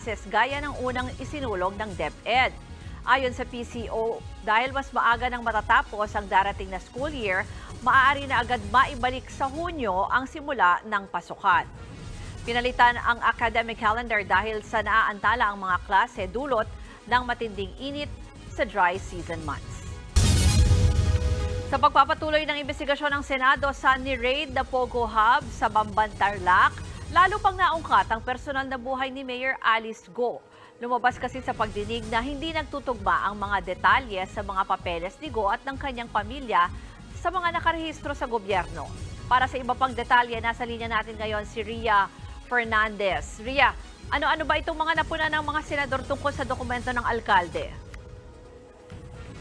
classes gaya ng unang isinulong ng DepEd. Ayon sa PCO, dahil mas maaga nang matatapos ang darating na school year, maaari na agad maibalik sa Hunyo ang simula ng pasukan. Pinalitan ang academic calendar dahil sa naaantala ang mga klase dulot ng matinding init sa dry season months. Sa pagpapatuloy ng investigasyon ng Senado sa ni-raid na Pogo Hub sa Bamban Tarlac, lalo pang naungkat ang personal na buhay ni Mayor Alice Go. Lumabas kasi sa pagdinig na hindi nagtutugma ang mga detalye sa mga papeles ni Go at ng kanyang pamilya sa mga nakarehistro sa gobyerno. Para sa iba pang detalye, nasa linya natin ngayon si Ria Fernandez. Ria, ano-ano ba itong mga napuna ng mga senador tungkol sa dokumento ng alkalde?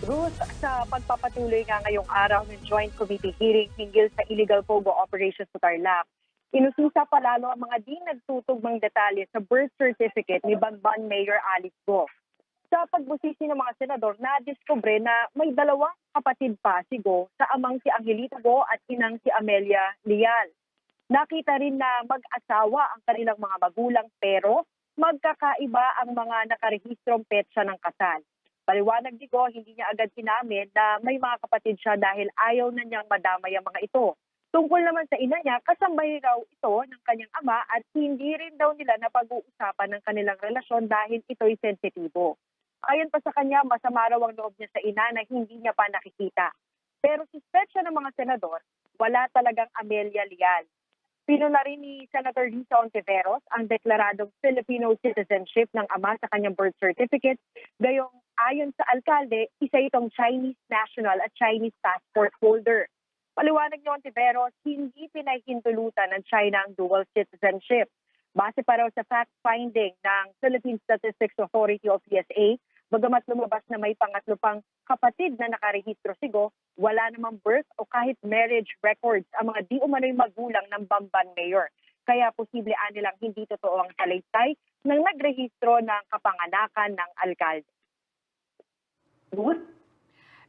Ruth, sa pagpapatuloy nga ngayong araw ng Joint Committee hearing hinggil sa illegal POGO operations sa Tarlac, inususa pa lalo ang mga di nagtutugmang detalye sa birth certificate ni Banban Mayor Alice Go. Sa pagbusisi ng mga senador, na-discover na may dalawang kapatid pa si Go sa amang si Angelito Go at inang si Amelia Lial. Nakita rin na mag-asawa ang kanilang mga magulang pero magkakaiba ang mga nakarehistrong petsa ng kasal. Paliwanag ni Go, hindi niya agad inamin na may mga kapatid siya dahil ayaw na niyang madamay ang mga ito. Tungkol naman sa ina niya, kasambay raw ito ng kanyang ama at hindi rin daw nila napag-uusapan ng kanilang relasyon dahil ito'y sensitibo. Ayon pa sa kanya, masama raw ang loob niya sa ina na hindi niya pa nakikita. Pero suspetsya ng mga senador, wala talagang Amelia Lial. Pinuna rin ni Senator Lisa Ontiveros ang deklaradong Filipino citizenship ng ama sa kanyang birth certificate. Gayong ayon sa alkalde, isa itong Chinese national at Chinese passport holder. Paliwanag ni Ontiveros, hindi pinahintulutan ng China ang dual citizenship. Base pa raw sa fact-finding ng Philippine Statistics Authority o PSA, bagamat lumabas na may pangatlo pang kapatid na nakarehistro si Go, wala namang birth o kahit marriage records ang mga di umano'y magulang ng Bamban Mayor. Kaya posible anilang hindi totoo ang salaysay ng nagrehistro ng kapanganakan ng alkalde. Ruth?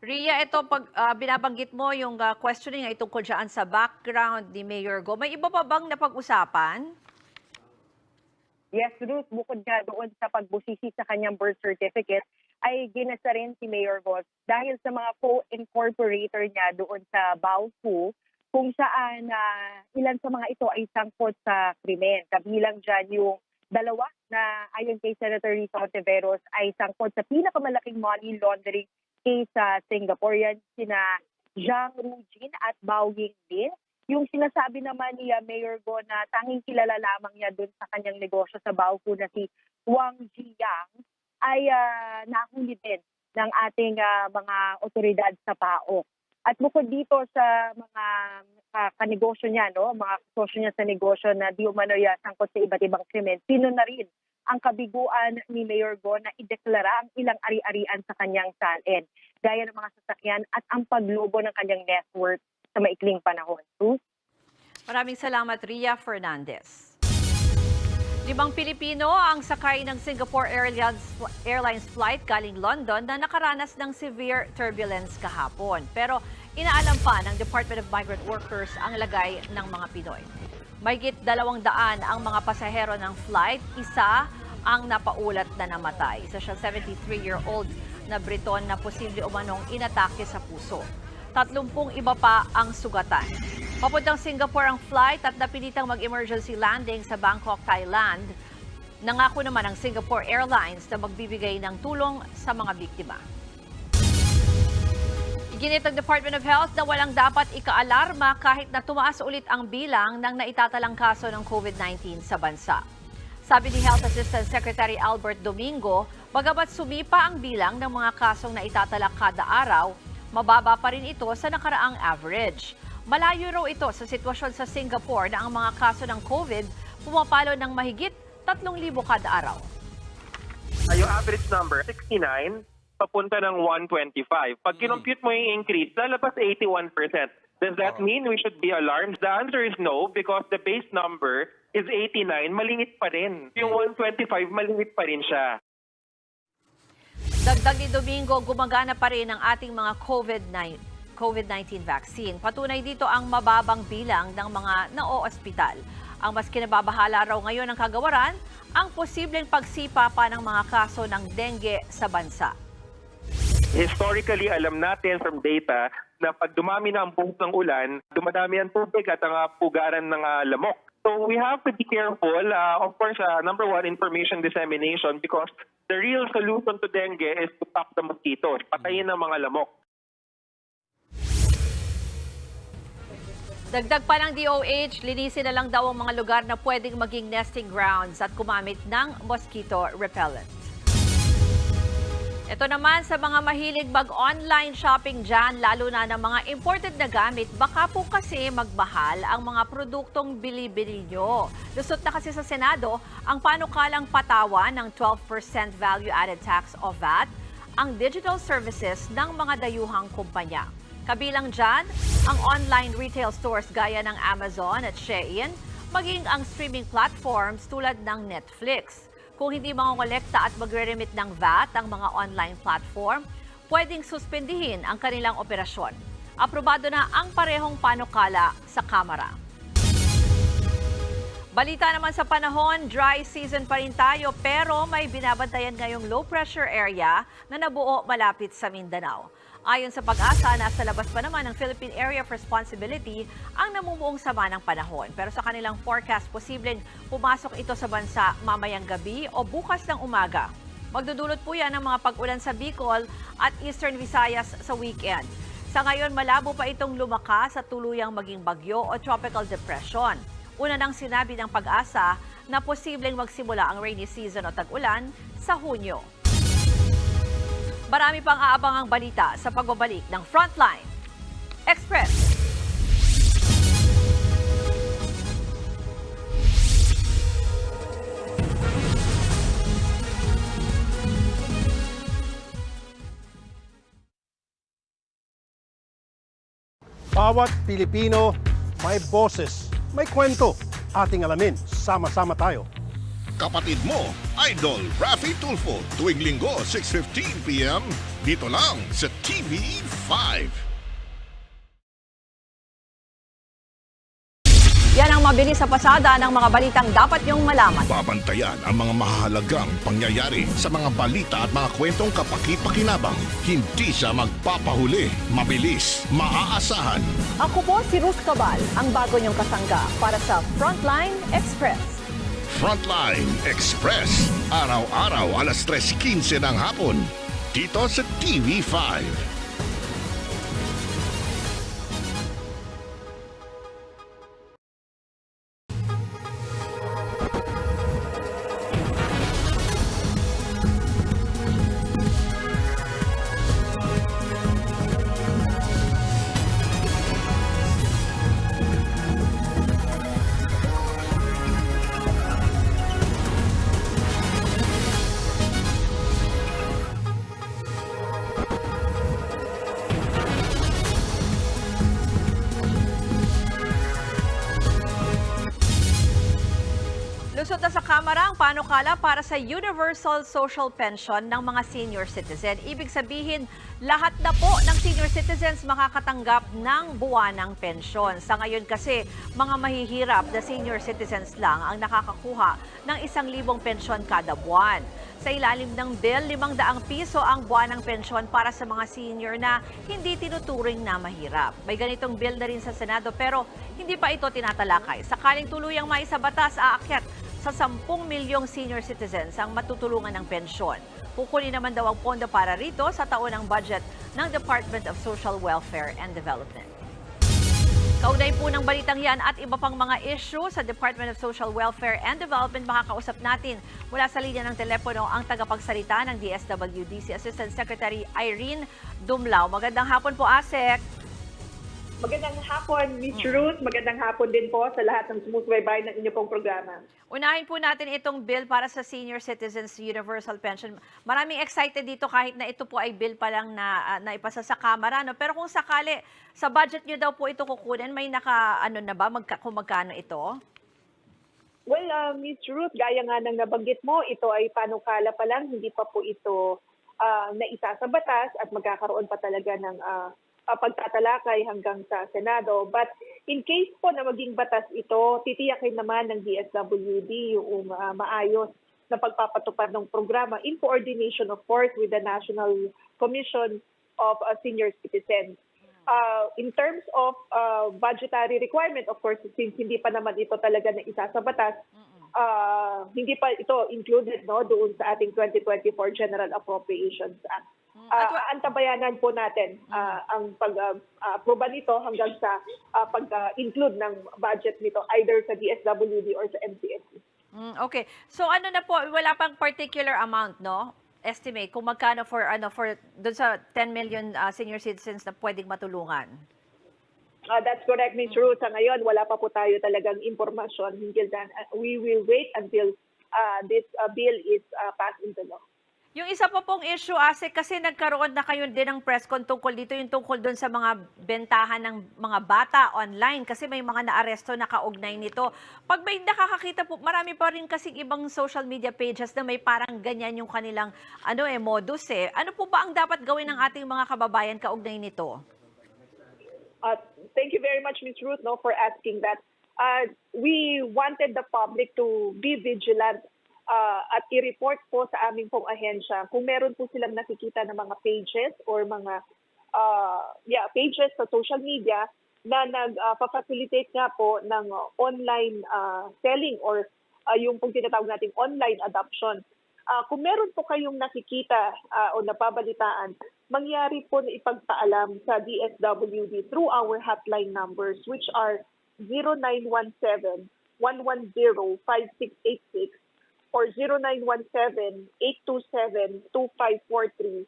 Ria, ito pag ah, binabanggit mo yung ah, questioning ay tungkol dyan sa background ni Mayor Go. May iba pa bang napag-usapan? Yes, Ruth, bukod nga doon sa pagbusisi sa kanyang birth certificate, ay ginasa rin si Mayor Gos dahil sa mga co-incorporator niya doon sa Baofu, kung saan ah, ilan sa mga ito ay sangkot sa krimen. Kabilang dyan yung dalawa na ayon kay Senator Risa Ontiveros ay sangkot sa pinakamalaking money laundering case sa Singapore. Yan sina Zhang Rujin at Bao Yingbin yung sinasabi naman ni uh, Mayor Go na tanging kilala lamang niya doon sa kanyang negosyo sa Baofu na si Wang Jiyang ay ah, nahuli din ng ating ah, mga otoridad sa PAO. At bukod dito sa mga ah, kanegosyo niya, no, mga kasosyo niya sa negosyo na di umano'y ah, sangkot sa iba't ibang krimen, sino na rin ang kabiguan ni Mayor Go na ideklara ang ilang ari-arian sa kanyang salin, gaya ng mga sasakyan at ang paglobo ng kanyang net worth sa maikling panahon. Ruth? Maraming salamat, Ria Fernandez. Limang Pilipino ang sakay ng Singapore Airlines, Airlines flight galing London na nakaranas ng severe turbulence kahapon. Pero inaalam pa ng Department of Migrant Workers ang lagay ng mga Pinoy. Mahigit dalawang daan ang mga pasahero ng flight, isa ang napaulat na namatay. Isa siyang 73-year-old na Briton na posible umanong inatake sa puso. Tatlumpung iba pa ang sugatan. Papuntang Singapore ang flight at napilitang mag-emergency landing sa Bangkok, Thailand. Nangako naman ang Singapore Airlines na magbibigay ng tulong sa mga biktima. Iginit ng Department of Health na walang dapat ikaalarma kahit na tumaas ulit ang bilang ng naitatalang kaso ng COVID-19 sa bansa. Sabi ni Health Assistant Secretary Albert Domingo, bagamat sumipa ang bilang ng mga kasong naitatala kada araw, mababa pa rin ito sa nakaraang average. Malayo raw ito sa sitwasyon sa Singapore na ang mga kaso ng COVID pumapalo ng mahigit 3,000 kada araw. Ah, yung average number, 69, papunta ng 125. Pag kinompute mo yung increase, lalabas 81%. Does that mean we should be alarmed? The answer is no because the base number is 89, malingit pa rin. Yung 125, malingit pa rin siya. Dagdag ni Domingo, gumagana pa rin ang ating mga COVID-19 COVID-19 vaccine. Patunay dito ang mababang bilang ng mga nao-ospital. Ang mas kinababahala raw ngayon ng kagawaran, ang posibleng pagsipa pa ng mga kaso ng dengue sa bansa. Historically, alam natin from data na pag dumami na ang buhok ng ulan, dumadami ang tubig at ang ah, pugaran ng ah, lamok. So we have to be careful. Uh, of course, uh, number one, information dissemination because the real solution to dengue is to stop the mosquitoes, patayin ang mga lamok. Dagdag pa ng DOH, linisin na lang daw ang mga lugar na pwedeng maging nesting grounds at kumamit ng mosquito repellent. Ito naman sa mga mahilig mag-online shopping dyan, lalo na ng mga imported na gamit, baka po kasi magmahal ang mga produktong bili-bili nyo. Lusot na kasi sa Senado ang panukalang patawan ng 12% value-added tax o VAT ang digital services ng mga dayuhang kumpanya. Kabilang dyan, ang online retail stores gaya ng Amazon at Shein, maging ang streaming platforms tulad ng Netflix. Kung hindi mangongolekta at magre-remit ng VAT ang mga online platform, pwedeng suspendihin ang kanilang operasyon. Aprobado na ang parehong panukala sa Kamara. Balita naman sa panahon, dry season pa rin tayo pero may binabantayan ngayong low pressure area na nabuo malapit sa Mindanao. Ayon sa pag-asa, nasa labas pa naman ng Philippine Area of Responsibility ang namumuong sama ng panahon. Pero sa kanilang forecast, posibleng pumasok ito sa bansa mamayang gabi o bukas ng umaga. Magdudulot po yan ng mga pag-ulan sa Bicol at Eastern Visayas sa weekend. Sa ngayon, malabo pa itong lumakas sa tuluyang maging bagyo o tropical depression. Una nang sinabi ng pag-asa na posibleng magsimula ang rainy season o tag-ulan sa Hunyo. Marami pang aabangang balita sa pagbabalik ng Frontline Express. Bawat Pilipino may boses, may kwento. Ating alamin, sama-sama tayo. Kapatid mo, Idol Raffy Tulfo, tuwing linggo 6.15pm, dito lang sa TV5. Yan ang mabilis sa pasada ng mga balitang dapat niyong malaman. Babantayan ang mga mahalagang pangyayari sa mga balita at mga kwentong kapaki-pakinabang. Hindi siya magpapahuli, mabilis, maaasahan. Ako po si Ruth Cabal, ang bago niyong kasangga para sa Frontline Express. Frontline Express, araw-araw alas 3.15 ng hapon, dito sa TV5. Kamara ang panukala para sa Universal Social Pension ng mga senior citizen. Ibig sabihin, lahat na po ng senior citizens makakatanggap ng buwanang pensyon. Sa ngayon kasi, mga mahihirap na senior citizens lang ang nakakakuha ng isang libong pensyon kada buwan. Sa ilalim ng bill, 500 piso ang buwanang pensyon para sa mga senior na hindi tinuturing na mahirap. May ganitong bill na rin sa Senado pero hindi pa ito tinatalakay. Sakaling tuluyang maisabatas, aakyat sa 10 milyong senior citizens ang matutulungan ng pensyon. Kukunin naman daw ang pondo para rito sa taon ng budget ng Department of Social Welfare and Development. Kaugnay po ng balitang yan at iba pang mga issue sa Department of Social Welfare and Development, makakausap natin mula sa linya ng telepono ang tagapagsalita ng DSWDC Assistant Secretary Irene Dumlao. Magandang hapon po, ASEC. Magandang hapon, Miss Ruth. Magandang hapon din po sa lahat ng sumusubaybay ng inyo pong programa. Unahin po natin itong bill para sa Senior Citizens Universal Pension. Maraming excited dito kahit na ito po ay bill pa lang na, ah, na ipasa sa Kamara. No? Pero kung sakali, sa budget nyo daw po ito kukunin, may naka, ano na ba, magka, kung magkano ito? Well, uh, Miss Ruth, gaya nga ng nabanggit mo, ito ay panukala pa lang, hindi pa po ito uh, naisa sa batas at magkakaroon pa talaga ng uh, uh, pagtatalakay hanggang sa Senado. But In case po na maging batas ito, titiyakin naman ng DSWD yung ah, maayos na pagpapatupad ng programa in coordination, of course, with the National Commission of uh, Senior Citizens. Uh, in terms of uh, budgetary requirement, of course, since hindi pa naman ito talaga na isa sa batas, uh, hindi pa ito included no doon sa ating 2024 General Appropriations Act. Uh, antabayanan po natin uh, ang pag-aproba nito hanggang sa uh, pag-include ng budget nito either sa DSWD or sa MCSC. Mm, okay. So ano na po, wala pang particular amount, no? Estimate kung magkano for ano for doon sa 10 million ah, senior citizens na pwedeng matulungan. Uh, that's correct, Ms. Ruth. Sa ngayon, wala pa po tayo talagang impormasyon hinggil dyan. Uh, we will wait until uh, this uh, bill is uh, passed into law. Yung isa po pong issue, Ase, kasi nagkaroon na kayo din ng press con tungkol dito, yung tungkol doon sa mga bentahan ng mga bata online kasi may mga naaresto na kaugnay nito. Pag may nakakakita po, marami pa rin kasi ibang social media pages na may parang ganyan yung kanilang ano eh, modus eh. Ano po ba ang dapat gawin ng ating mga kababayan kaugnay nito? Uh, thank you very much, Ms. Ruth, no, for asking that. Uh, we wanted the public to be vigilant uh, at i-report po sa aming pong ahensya kung meron po silang nakikita ng mga pages or mga uh, yeah, pages sa social media na nag-facilitate nga po ng uh, online uh, selling or uh, yung pong tinatawag nating online adoption. Uh, kung meron po kayong nakikita uh, o napabalitaan, mangyari po na ipagpaalam sa DSWD through our hotline numbers which are 0917-110-5686 or 0917-827-2543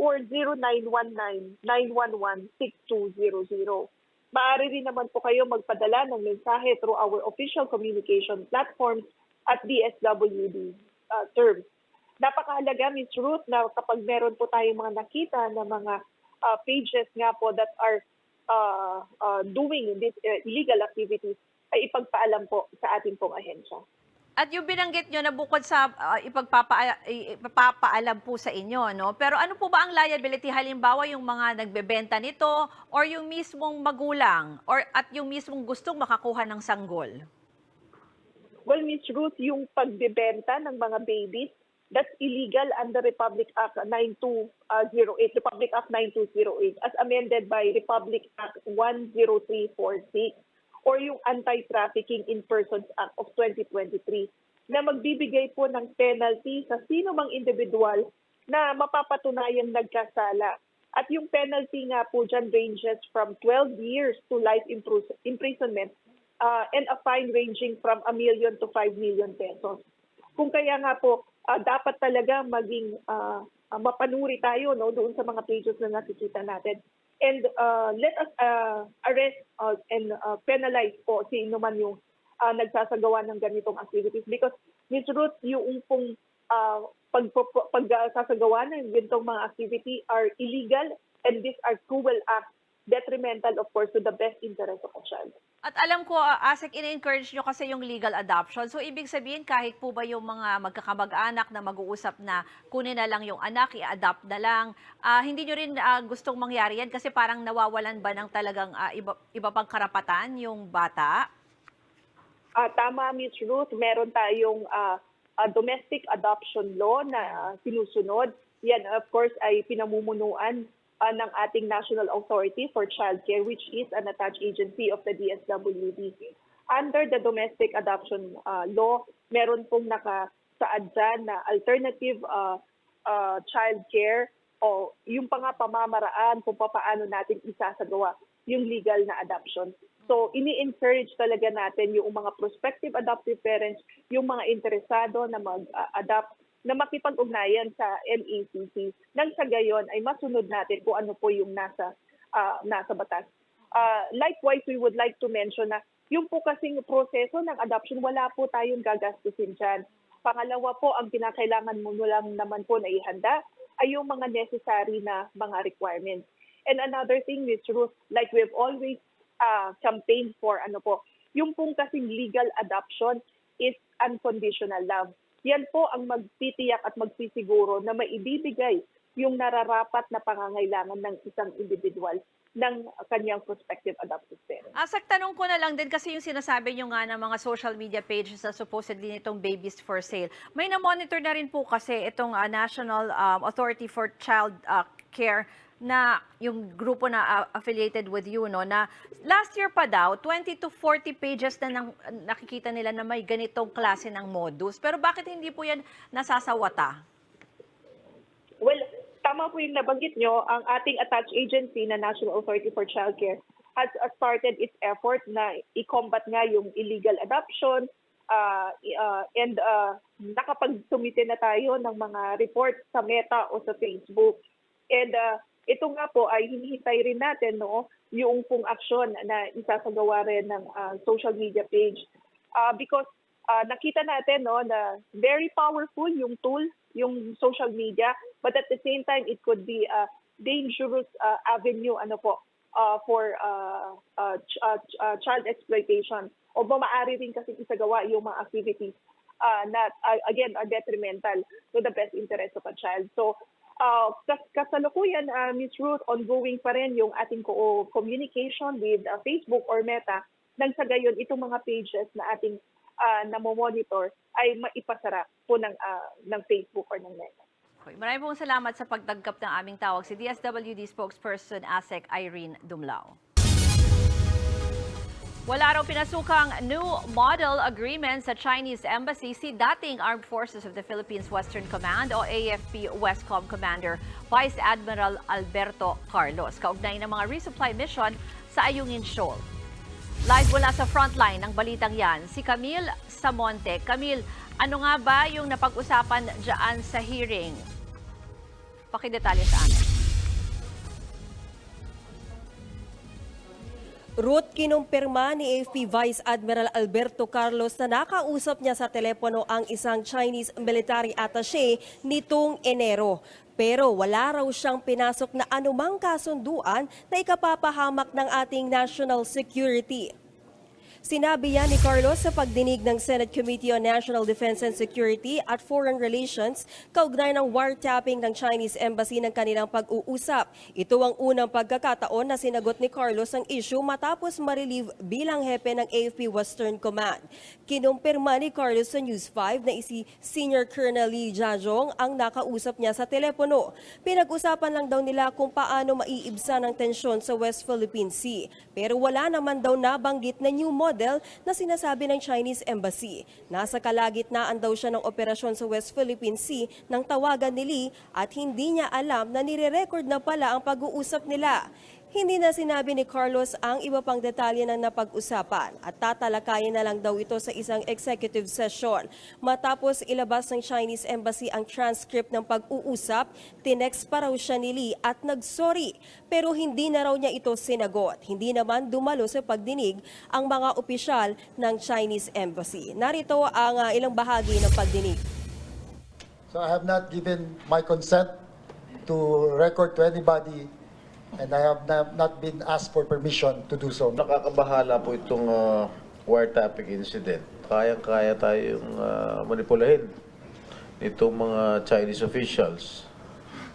or 0919-911-6200. Maaari rin naman po kayo magpadala ng mensahe through our official communication platforms at DSWD uh, terms. Napakahalaga, Ms. Ruth, na kapag meron po tayong mga nakita na mga uh, pages nga po that are uh, uh, doing this uh, illegal activities, ay ipagpaalam po sa ating pong ahensya. At yung binanggit nyo na bukod sa uh, ipagpapa, ipapaalam po sa inyo, no? Pero ano po ba ang liability? Halimbawa, yung mga nagbebenta nito or yung mismong magulang or at yung mismong gustong makakuha ng sanggol? Well, Ms. Ruth, yung pagbebenta ng mga babies, that's illegal under Republic Act 9208, Republic Act 9208, as amended by Republic Act 10346 or yung Anti-Trafficking in Persons Act of 2023 na magbibigay po ng penalty sa sino mang individual na mapapatunayang nagkasala. At yung penalty nga po dyan ranges from 12 years to life impris- imprisonment uh, and a fine ranging from a million to 5 million pesos. Kung kaya nga po, uh, dapat talaga maging uh, uh, mapanuri tayo no doon sa mga pages na nakikita natin. And uh, let us uh, arrest uh, and uh, penalize po sino man yung uh, nagsasagawa ng ganitong activities because Ms. Ruth, yung pong uh, pag, pag, pagsasagawa ng ganitong mga activity are illegal and these are cruel acts detrimental of course to the best interest of a child. At alam ko, uh, ASEC, in-encourage nyo kasi yung legal adoption. So, ibig sabihin, kahit po ba yung mga magkakamag-anak na mag-uusap na kunin na lang yung anak, i-adopt na lang, uh, hindi nyo rin uh, gustong mangyari yan kasi parang nawawalan ba ng talagang uh, iba, iba pang karapatan yung bata? Uh, tama, Ms. Ruth. Meron tayong uh, uh, domestic adoption law na uh, sinusunod. Yan, of course, ay pinamumunuan uh, ng ating National Authority for Childcare, which is an attached agency of the DSWD. Under the domestic adoption uh, law, meron pong nakasaad dyan na alternative uh, uh, childcare o yung pa pamamaraan kung paano natin isasagawa yung legal na adoption. So, ini-encourage talaga natin yung mga prospective adoptive parents, yung mga interesado na mag-adopt na makipag-ugnayan sa NACC nang sa gayon ay masunod natin kung ano po yung nasa uh, nasa batas. Uh, likewise, we would like to mention na yung po kasing proseso ng adoption, wala po tayong gagastusin dyan. Pangalawa po, ang kinakailangan mo lang naman po na ihanda ay yung mga necessary na mga requirements. And another thing, Ms. Ruth, like we've always uh, campaigned for, ano po, yung pong kasing legal adoption is unconditional love. Yan po ang magtitiyak at magsisiguro na maibibigay yung nararapat na pangangailangan ng isang individual ng kanyang prospective adoptive parent. Asak tanong ko na lang din kasi yung sinasabi nyo nga ng mga social media pages na supposedly nitong babies for sale. May na-monitor na rin po kasi itong ah, National um, Authority for Child ah, Care na yung grupo na ah, affiliated with you, no, na last year pa daw, 20 to 40 pages na nang, nakikita nila na may ganitong klase ng modus. Pero bakit hindi po yan nasasawata? Tama po yung nabanggit nyo, ang ating attached agency na National Authority for Child Care has started its effort na i-combat nga yung illegal adoption uh, uh, and uh, nakapag-sumite na tayo ng mga report sa Meta o sa Facebook. And uh, ito nga po ay hinihintay rin natin no, yung pong aksyon na isasagawa rin ng uh, social media page. Uh, because uh, nakita natin no, na very powerful yung tool, yung social media, but at the same time, it could be a dangerous uh, avenue ano po, uh, for uh, uh, ch- uh, ch- uh, child exploitation. O maaari rin kasi isagawa yung mga activities uh, na, uh, again, are detrimental to the best interest of a child. So, uh, kas- kasalukuyan, uh, Ms. Ruth, ongoing pa rin yung ating co- communication with uh, Facebook or Meta nang sa gayon itong mga pages na ating uh, namomonitor ay maipasara po ng, uh, ng Facebook or ng Meta. Okay, maraming pong salamat sa pagtanggap ng aming tawag si DSWD spokesperson ASEC Irene Dumlao. Wala raw pinasukang new model agreement sa Chinese Embassy si dating Armed Forces of the Philippines Western Command o AFP Westcom Commander Vice Admiral Alberto Carlos kaugnay ng mga resupply mission sa Ayungin Shoal. Live mula sa frontline ng balitang yan, si Camille Samonte. Camille, ano nga ba yung napag-usapan dyan sa hearing? Pakidetalye sa amin. Ruth, kinumpirma ni AFP Vice Admiral Alberto Carlos na nakausap niya sa telepono ang isang Chinese military attaché nitong Enero. Pero wala raw siyang pinasok na anumang kasunduan na ikapapahamak ng ating national security. Sinabi yan ni Carlos sa pagdinig ng Senate Committee on National Defense and Security at Foreign Relations kaugnay ng wiretapping ng Chinese Embassy ng kanilang pag-uusap. Ito ang unang pagkakataon na sinagot ni Carlos ang issue matapos ma-relieve bilang hepe ng AFP Western Command. Kinumpirma ni Carlos sa News 5 na isi Senior Colonel Lee Jajong ang nakausap niya sa telepono. Pinag-usapan lang daw nila kung paano maiibsa ng tensyon sa West Philippine Sea. Pero wala naman daw nabanggit na new model na sinasabi ng Chinese Embassy. Nasa kalagitnaan daw siya ng operasyon sa West Philippine Sea nang tawagan ni Lee at hindi niya alam na nire-record na pala ang pag-uusap nila. Hindi na sinabi ni Carlos ang iba pang detalye ng napag-usapan at tatalakayin na lang daw ito sa isang executive session. Matapos ilabas ng Chinese Embassy ang transcript ng pag-uusap, tinext pa raw siya ni Lee at nagsorry. Pero hindi na raw niya ito sinagot. Hindi naman dumalo sa pagdinig ang mga opisyal ng Chinese Embassy. Narito ang ah, ilang bahagi ng pagdinig. So I have not given my consent to record to anybody and I have not been asked for permission to do so. Nakakabahala po itong uh, wiretapping incident. Kayang-kaya tayong uh, manipulahin nitong mga Chinese officials.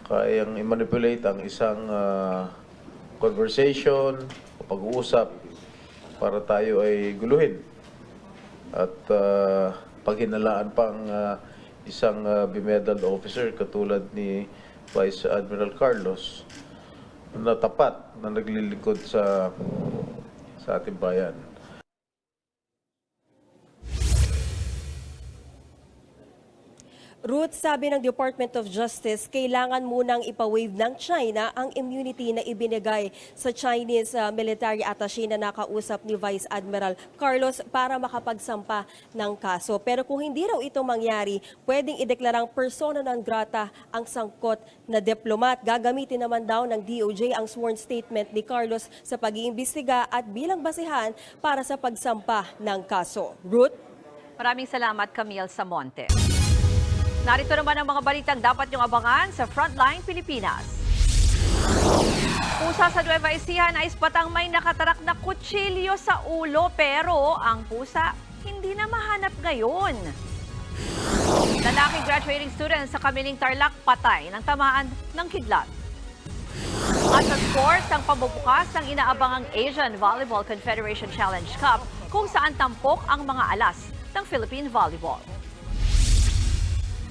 Kayang i-manipulate ang isang uh, conversation o pag-uusap para tayo ay guluhin. At uh, paghinalaan pa ang uh, isang uh, bimedal officer katulad ni Vice Admiral Carlos na tapat na naglilingkod sa sa ating bayan. Ruth, sabi ng Department of Justice, kailangan munang ipawave ng China ang immunity na ibinigay sa Chinese uh, military attaché na nakausap ni Vice Admiral Carlos para makapagsampa ng kaso. Pero kung hindi raw ito mangyari, pwedeng ideklarang persona non grata ang sangkot na diplomat. Gagamitin naman daw ng DOJ ang sworn statement ni Carlos sa pag-iimbestiga at bilang basihan para sa pagsampa ng kaso. Ruth? Maraming salamat, Camille Samonte. Narito naman ang mga balitang dapat niyong abangan sa Frontline Pilipinas. Pusa sa Nueva Ecija na ispatang may nakatarak na kutsilyo sa ulo pero ang pusa hindi na mahanap ngayon. Lalaking graduating student sa Kamiling Tarlac patay ng tamaan ng kidlat. At sa sports, ang pambubukas ng inaabangang Asian Volleyball Confederation Challenge Cup kung saan tampok ang mga alas ng Philippine Volleyball.